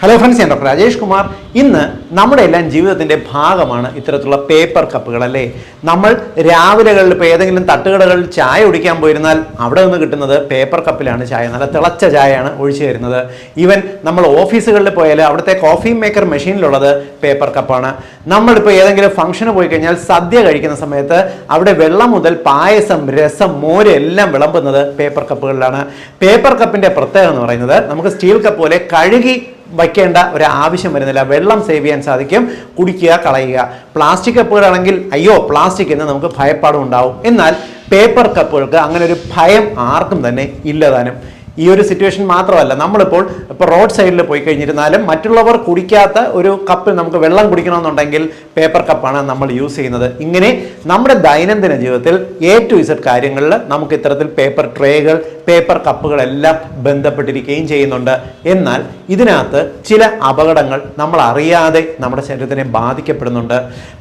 Hello friends ഞാൻ doctor Rajesh Kumar. ഇന്ന് നമ്മുടെ എല്ലാം ജീവിതത്തിന്റെ ഭാഗമാണ് ഇത്തരത്തിലുള്ള പേപ്പർ കപ്പുകൾ അല്ലേ? നമ്മൾ രാവിലെകളിൽ ഇപ്പോൾ ഏതെങ്കിലും തട്ടുകടകളിൽ ചായ കുടിക്കാൻ പോയിരുന്നാൽ അവിടെ നിന്ന് കിട്ടുന്നത് പേപ്പർ കപ്പിലാണ് ചായ നല്ല തിളച്ച ചായയാണ് ഒഴിച്ചു തരുന്നത്. ഈവൻ നമ്മൾ ഓഫീസുകളിൽ പോയാൽ അവിടുത്തെ കോഫി മേക്കർ മെഷീനിലുള്ളത് പേപ്പർ കപ്പാണ് നമ്മളിപ്പോൾ ഏതെങ്കിലും ഫംഗ്ഷന് പോയി കഴിഞ്ഞാൽ സദ്യ കഴിക്കുന്ന സമയത്ത് അവിടെ വെള്ളം മുതൽ പായസം രസം മോര് എല്ലാം വിളമ്പുന്നത് പേപ്പർ കപ്പുകളിലാണ് പേപ്പർ കപ്പിന്റെ പ്രത്യേകത എന്ന് പറയുന്നത് നമുക്ക് സ്റ്റീൽ കപ്പ് പോലെ കഴുകി വയ്ക്കേണ്ട ഒരു ആവശ്യം വരുന്നില്ല. വെള്ളം സേവ് ചെയ്യാൻ സാധിക്കും. കുടിക്കുക കളയുക. പ്ലാസ്റ്റിക് കപ്പുകളാണെങ്കിൽ അയ്യോ പ്ലാസ്റ്റിക് എന്ന് നമുക്ക് ഭയപ്പാടും ഉണ്ടാവും. എന്നാൽ പേപ്പർ കപ്പുകൾക്ക് അങ്ങനെ ഒരു ഭയം ആർക്കും തന്നെ ഇല്ലതാനും ഈ ഒരു സിറ്റുവേഷൻ മാത്രമല്ല. നമ്മളിപ്പോൾ ഇപ്പോൾ റോഡ് സൈഡിൽ പോയി കഴിഞ്ഞിരുന്നാലും മറ്റുള്ളവർ കുടിക്കാത്ത ഒരു കപ്പിൽ നമുക്ക് വെള്ളം കുടിക്കണമെന്നുണ്ടെങ്കിൽ പേപ്പർ കപ്പാണ് നമ്മൾ യൂസ് ചെയ്യുന്നത്. ഇങ്ങനെ നമ്മുടെ ദൈനംദിന ജീവിതത്തിൽ എ ടു ഇസഡ് കാര്യങ്ങളിൽ നമുക്ക് ഇത്തരത്തിൽ പേപ്പർ ട്രേകൾ പേപ്പർ കപ്പുകളെല്ലാം ബന്ധപ്പെട്ടിരിക്കുകയും ചെയ്യുന്നുണ്ട്. എന്നാൽ ഇതിനകത്ത് ചില അപകടങ്ങൾ നമ്മൾ അറിയാതെ നമ്മുടെ ശരീരത്തിനെ ബാധിക്കപ്പെടുന്നുണ്ട്.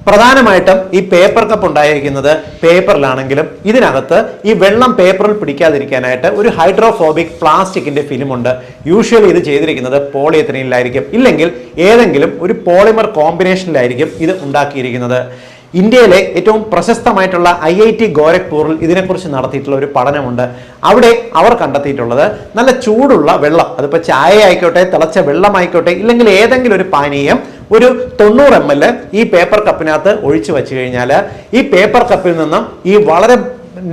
പ്രധാനമായിട്ടും ഈ പേപ്പർ കപ്പ് ഉണ്ടായിരിക്കുന്നത് പേപ്പറിലാണെങ്കിലും ഇതിനകത്ത് ഈ വെള്ളം പേപ്പറിൽ പിടിക്കാതിരിക്കാനായിട്ട് ഒരു ഹൈഡ്രോഫോബിക് പ്ലാസ്റ്റിക്കിന്റെ ഫിലിം ഉണ്ട് യൂഷ്വലി ഇത് ചെയ്തിരിക്കുന്നത് പോളിയത്തിനിലായിരിക്കും ഇല്ലെങ്കിൽ ഏതെങ്കിലും ഒരു പോളിമർ കോമ്പിനേഷനിലായിരിക്കും ഇത് ഉണ്ടാക്കിയിരിക്കുന്നത്. ഇന്ത്യയിലെ ഏറ്റവും പ്രശസ്തമായിട്ടുള്ള ഐ ഐ ടി ഗോരഖ്പൂറിൽ ഇതിനെക്കുറിച്ച് നടത്തിയിട്ടുള്ള ഒരു പഠനമുണ്ട്. അവിടെ അവർ കണ്ടെത്തിയിട്ടുള്ളത് നല്ല ചൂടുള്ള വെള്ളം അതിപ്പോൾ ചായ ആയിക്കോട്ടെ തിളച്ച വെള്ളമായിക്കോട്ടെ ഇല്ലെങ്കിൽ ഏതെങ്കിലും ഒരു പാനീയം ഒരു തൊണ്ണൂറ് എം എൽ ഈ പേപ്പർ കപ്പിനകത്ത് ഒഴിച്ചു വെച്ച് കഴിഞ്ഞാൽ ഈ പേപ്പർ കപ്പിൽ നിന്നും ഈ വളരെ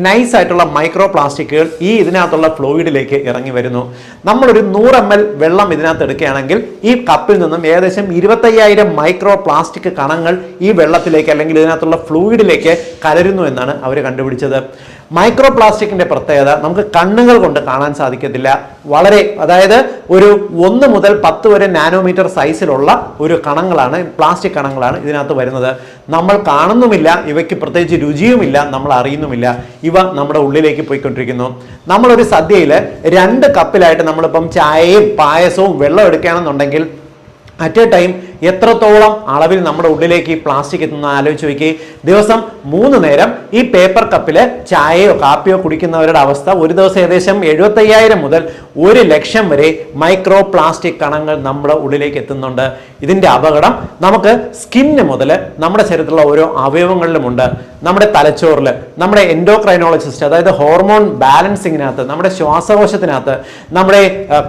നൈസ് ആയിട്ടുള്ള മൈക്രോ പ്ലാസ്റ്റിക്കുകൾ ഈ ഇതിനകത്തുള്ള ഫ്ലൂയിഡിലേക്ക് ഇറങ്ങി വരുന്നു. നമ്മളൊരു നൂറ് എം എൽ വെള്ളം ഇതിനകത്ത് എടുക്കുകയാണെങ്കിൽ ഈ കപ്പിൽ നിന്നും ഏകദേശം ഇരുപത്തയ്യായിരം മൈക്രോ പ്ലാസ്റ്റിക് കണങ്ങൾ ഈ വെള്ളത്തിലേക്ക് അല്ലെങ്കിൽ ഇതിനകത്തുള്ള ഫ്ലൂയിഡിലേക്ക് കലരുന്നു എന്നാണ് അവർ കണ്ടുപിടിച്ചത്. മൈക്രോ പ്ലാസ്റ്റിക്കിന്റെ പ്രത്യേകത നമുക്ക് കണ്ണുകൾ കൊണ്ട് കാണാൻ സാധിക്കത്തില്ല. വളരെ അതായത് ഒരു ഒന്ന് മുതൽ പത്ത് വരെ നാനോമീറ്റർ സൈസിലുള്ള ഒരു കണങ്ങളാണ് പ്ലാസ്റ്റിക് കണങ്ങളാണ് ഇതിനകത്ത് വരുന്നത്. നമ്മൾ കാണുന്നുമില്ല ഇവയ്ക്ക് പ്രത്യേകിച്ച് രുചിയുമില്ല നമ്മൾ അറിയുന്നുമില്ല. ഇവ നമ്മുടെ ഉള്ളിലേക്ക് പോയിക്കൊണ്ടിരിക്കുന്നു. നമ്മളൊരു സദ്യയിൽ രണ്ട് കപ്പിലായിട്ട് നമ്മളിപ്പം ചായയും പായസവും വെള്ളം എടുക്കുകയാണെന്നുണ്ടെങ്കിൽ അറ്റ് എ ടൈം എത്രത്തോളം അളവിൽ നമ്മുടെ ഉള്ളിലേക്ക് ഈ പ്ലാസ്റ്റിക് എത്തുന്ന ആലോചിച്ച് നോക്കി. ദിവസം മൂന്ന് നേരം ഈ പേപ്പർ കപ്പിൽ ചായയോ കാപ്പിയോ കുടിക്കുന്നവരുടെ അവസ്ഥ ഒരു ദിവസം ഏകദേശം എഴുപത്തയ്യായിരം മുതൽ ഒരു ലക്ഷം വരെ മൈക്രോ പ്ലാസ്റ്റിക് കണങ്ങൾ നമ്മുടെ ഉള്ളിലേക്ക് എത്തുന്നുണ്ട്. ഇതിന്റെ അപകടം നമുക്ക് സ്കിന്ന് മുതൽ നമ്മുടെ ശരീരത്തിലുള്ള ഓരോ അവയവങ്ങളിലുമുണ്ട് നമ്മുടെ തലച്ചോറിൽ നമ്മുടെ എൻഡോക്രൈനോളജിസ്റ്റ് അതായത് ഹോർമോൺ ബാലൻസിങ്ങിനകത്ത് നമ്മുടെ ശ്വാസകോശത്തിനകത്ത് നമ്മുടെ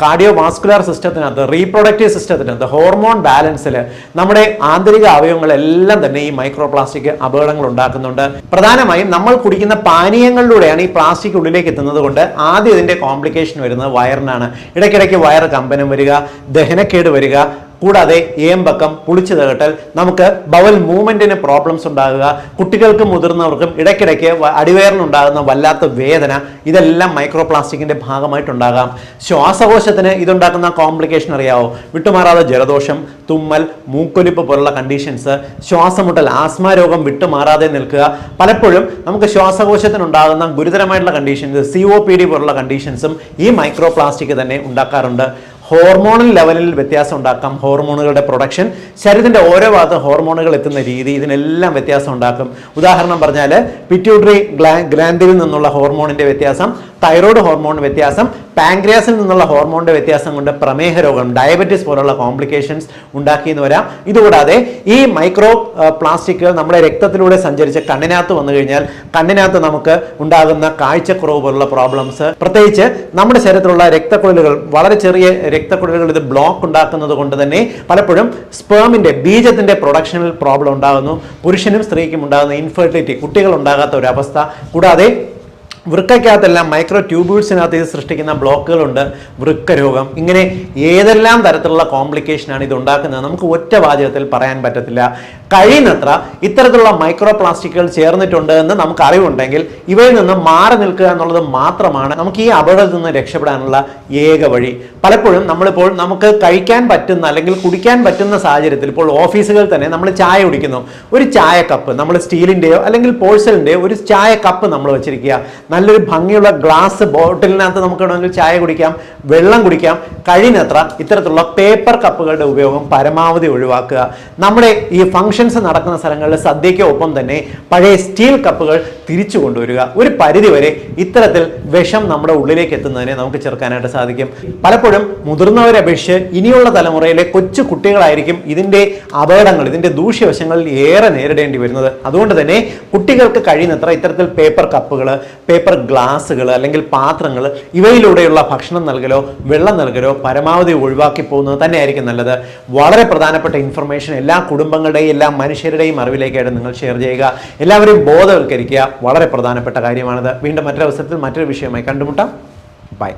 കാർഡിയോ വാസ്കുലർ സിസ്റ്റത്തിനകത്ത് റീപ്രൊഡക്റ്റീവ് സിസ്റ്റത്തിനകത്ത് ഹോർമോൺ ബാലൻസിൽ നമ്മുടെ ആന്തരിക അവയവങ്ങളെല്ലാം തന്നെ ഈ മൈക്രോ പ്ലാസ്റ്റിക് അപകടങ്ങൾ ഉണ്ടാക്കുന്നുണ്ട്. പ്രധാനമായും നമ്മൾ കുടിക്കുന്ന പാനീയങ്ങളിലൂടെയാണ് ഈ പ്ലാസ്റ്റിക് ഉള്ളിലേക്ക് എത്തുന്നത് കൊണ്ട് ആദ്യം ഇതിന്റെ കോംപ്ലിക്കേഷൻ വരുന്നത് വയറിനാണ്. ഇടയ്ക്കിടയ്ക്ക് വയറ് കമ്പനം വരിക ദഹനക്കേട് വരിക കൂടാതെ ഏമ്പക്കം പുളിച്ചു തകട്ടൽ നമുക്ക് ബവൽ മൂവ്മെന്റിന് പ്രോബ്ലംസ് ഉണ്ടാകുക കുട്ടികൾക്കും മുതിർന്നവർക്കും ഇടയ്ക്കിടയ്ക്ക് അടിവയറിനുണ്ടാകുന്ന വല്ലാത്ത വേദന ഇതെല്ലാം മൈക്രോ പ്ലാസ്റ്റിക്കിന്റെ ഭാഗമായിട്ടുണ്ടാകാം. ശ്വാസകോശത്തിന് ഇതുണ്ടാക്കുന്ന കോംപ്ലിക്കേഷൻ അറിയാവോ? വിട്ടുമാറാതെ ജലദോഷം തുമ്മൽ മൂക്കൊലിപ്പ് പോലുള്ള കണ്ടീഷൻസ് ശ്വാസമുട്ടൽ ആസ്മ രോഗം വിട്ടുമാറാതെ നിൽക്കുക. പലപ്പോഴും നമുക്ക് ശ്വാസകോശത്തിനുണ്ടാകുന്ന ഗുരുതരമായിട്ടുള്ള conditions C O P D പോലുള്ള കണ്ടീഷൻസും ഈ മൈക്രോ പ്ലാസ്റ്റിക് തന്നെ ഉണ്ടാക്കാറുണ്ട്. ഹോർമോണൽ ലെവലിൽ വ്യത്യാസം ഉണ്ടാക്കാം. ഹോർമോണുകളുടെ പ്രൊഡക്ഷൻ ശരീരത്തിന്റെ ഓരോ ഭാഗത്തും ഹോർമോണുകൾ എത്തുന്ന രീതി ഇതിനെല്ലാം വ്യത്യാസം ഉണ്ടാക്കും. ഉദാഹരണം പറഞ്ഞാൽ പിറ്റ്യൂട്ടറി ഗ്ലാൻഡിൽ നിന്നുള്ള ഹോർമോണിന്റെ വ്യത്യാസം തൈറോയ്ഡ് ഹോർമോൺ വ്യത്യാസം പാങ്ക്രിയാസിൽ നിന്നുള്ള ഹോർമോണിന്റെ വ്യത്യാസം കൊണ്ട് പ്രമേഹ രോഗം ഡയബറ്റിസ് പോലുള്ള കോംപ്ലിക്കേഷൻസ് ഉണ്ടാക്കിയെന്ന് വരാം. ഇതുകൂടാതെ ഈ മൈക്രോ പ്ലാസ്റ്റിക്കുകൾ നമ്മുടെ രക്തത്തിലൂടെ സഞ്ചരിച്ച് കണ്ണിനകത്ത് വന്നു കഴിഞ്ഞാൽ കണ്ണിനകത്ത് നമുക്ക് ഉണ്ടാകുന്ന കാഴ്ചക്കുറവ് പോലുള്ള പ്രോബ്ലംസ് പ്രത്യേകിച്ച് നമ്മുടെ ശരീരത്തിലുള്ള രക്തക്കുഴലുകൾ വളരെ ചെറിയ രക്തക്കുഴലുകൾ ഇത് ബ്ലോക്ക് ഉണ്ടാക്കുന്നത് കൊണ്ട് തന്നെ പലപ്പോഴും സ്പേമിന്റെ ബീജത്തിന്റെ പ്രൊഡക്ഷനിൽ പ്രോബ്ലം ഉണ്ടാകുന്നു. പുരുഷനും സ്ത്രീക്കും ഉണ്ടാകുന്ന ഇൻഫെർട്ടിലിറ്റി കുട്ടികൾ ഉണ്ടാകാത്ത ഒരു അവസ്ഥ കൂടാതെ വൃക്കയ്ക്കകത്തെല്ലാം മൈക്രോ ട്യൂബ്യൂൾസിനകത്ത് ഇത് സൃഷ്ടിക്കുന്ന ബ്ലോക്കുകളുണ്ട് വൃക്ക രോഗം ഇങ്ങനെ ഏതെല്ലാം തരത്തിലുള്ള കോംപ്ലിക്കേഷനാണ് ഇത് ഉണ്ടാക്കുന്നത് നമുക്ക് ഒറ്റ വാചകത്തിൽ പറയാൻ പറ്റത്തില്ല. കഴിയുന്നത്ര ഇത്തരത്തിലുള്ള മൈക്രോ പ്ലാസ്റ്റിക്കുകൾ ചേർന്നിട്ടുണ്ട് എന്ന് നമുക്ക് അറിവുണ്ടെങ്കിൽ ഇവയിൽ നിന്ന് മാറി നിൽക്കുക എന്നുള്ളത് മാത്രമാണ് നമുക്ക് ഈ അപകടത്തിൽ നിന്ന് രക്ഷപ്പെടാനുള്ള ഏക വഴി. പലപ്പോഴും നമ്മളിപ്പോൾ നമുക്ക് കഴിക്കാൻ പറ്റുന്ന അല്ലെങ്കിൽ കുടിക്കാൻ പറ്റുന്ന സാഹചര്യത്തിൽ ഇപ്പോൾ ഓഫീസുകളിൽ തന്നെ നമ്മൾ ചായ കുടിക്കുന്നു. ഒരു ചായ കപ്പ് നമ്മൾ സ്റ്റീലിന്റെയോ അല്ലെങ്കിൽ പോഴ്സലിന്റെയോ ഒരു ചായ കപ്പ് നമ്മൾ വെച്ചിരിക്കുക. നല്ലൊരു ഭംഗിയുള്ള ഗ്ലാസ് ബോട്ടിലിനകത്ത് നമുക്ക് വേണമെങ്കിൽ ചായ കുടിക്കാം വെള്ളം കുടിക്കാം. കഴിയുന്നത്ര ഇത്തരത്തിലുള്ള പേപ്പർ കപ്പുകളുടെ ഉപയോഗം പരമാവധി ഒഴിവാക്കുക. നമ്മുടെ ഈ ഫംഗ്ഷൻ ഫംഗ്ഷൻസ് നടക്കുന്ന സ്ഥലങ്ങളിൽ സദ്യയ്ക്ക് ഒപ്പം തന്നെ പഴയ സ്റ്റീൽ കപ്പുകൾ തിരിച്ചു കൊണ്ടുവരിക. ഒരു പരിധിവരെ ഇത്തരത്തിൽ വിഷം നമ്മുടെ ഉള്ളിലേക്ക് എത്തുന്നതിനെ നമുക്ക് ചെറുക്കാനായിട്ട് സാധിക്കും. പലപ്പോഴും മുതിർന്നവരെ അപേക്ഷിച്ച് ഇനിയുള്ള തലമുറയിലെ കൊച്ചു കുട്ടികളായിരിക്കും ഇതിന്റെ അപകടങ്ങൾ ഇതിന്റെ ദൂഷ്യവശങ്ങളിൽ ഏറെ നേരിടേണ്ടി വരുന്നത്. അതുകൊണ്ട് തന്നെ കുട്ടികൾക്ക് കഴിയുന്നത്ര ഇത്തരത്തിൽ പേപ്പർ കപ്പുകൾ പേപ്പർ ഗ്ലാസ്സുകൾ അല്ലെങ്കിൽ പാത്രങ്ങൾ ഇവയിലൂടെയുള്ള ഭക്ഷണം നൽകലോ വെള്ളം നൽകലോ പരമാവധി ഒഴിവാക്കി പോകുന്നത് തന്നെയായിരിക്കും നല്ലത്. വളരെ പ്രധാനപ്പെട്ട ഇൻഫർമേഷൻ എല്ലാ കുടുംബങ്ങളുടെയും എല്ലാ മനുഷ്യരുടെയും അറിവിലേക്കായിട്ട് നിങ്ങൾ ഷെയർ ചെയ്യുക. എല്ലാവരെയും ബോധവൽക്കരിക്കുക. വളരെ പ്രധാനപ്പെട്ട കാര്യമാണിത്. വീണ്ടും മറ്റൊരവസരത്തിൽ മറ്റൊരു വിഷയമായി കണ്ടുമുട്ടാം. ബൈ